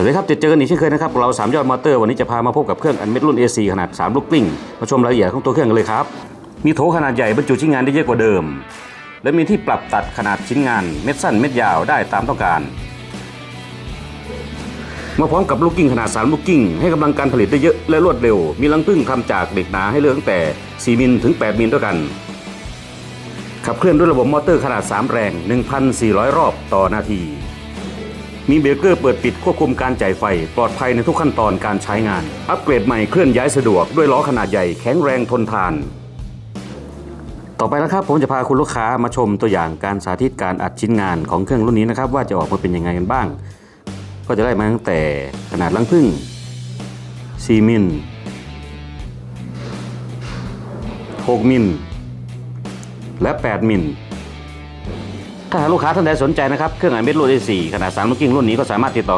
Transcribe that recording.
วัสดีครับจะเจอกันอีกเช่นเคยนะครับเราสามยอดมอเตอร์วันนี้จะพามาพบกับเครื่องอันเม็ดรุ่น AC ขนาด 3 ลูกกลิ้งมาชมรายละเอียดของตัวเครื่องกันเลยครับ มีโถขนาดใหญ่บรรจุชิ้นงานได้เยอะกว่าเดิม และมีที่ปรับตัดขนาดชิ้นงาน เม็ดสั้นเม็ดยาวได้ตามต้องการมาพร้อมกับลูกกิ้งขนาด 3 ลูกกิ้งให้กำลังการผลิตได้เยอะและรวดเร็ว มีรังพึ่งทำจากเหล็กหนาให้เลือกตั้งแต่ 4 มิลถึง 8 มิลด้วยกัน ขับเคลื่อนด้วยระบบมอเตอร์ขนาด 3 แรง 1,400 รอบต่อนาที มีเบรกเกอร์เปิดปิดควบคุมการจ่ายไฟ ปลอดภัยในทุกขั้นตอนการใช้งาน อัปเกรดใหม่เคลื่อนย้ายสะดวกด้วยล้อขนาดใหญ่แข็งแรงทนทาน ต่อไปนะครับผมจะพาคุณลูกค้ามาชมตัวอย่างการสาธิตการอัดชิ้นงานของเครื่องรุ่นนี้นะครับ ว่าจะออกมาเป็นยังไงกันบ้าง ก็จะได้มาตั้งแต่ขนาดลังพึ่ง4มิล6มิลและ 8มิล ถ้าหากลูกค้าท่านใดสนใจนะครับ เครื่องอัดเม็ดรุ่น A4 ขนาด3ลูกกิ้งรุ่นนี้ก็สามารถติดต่อ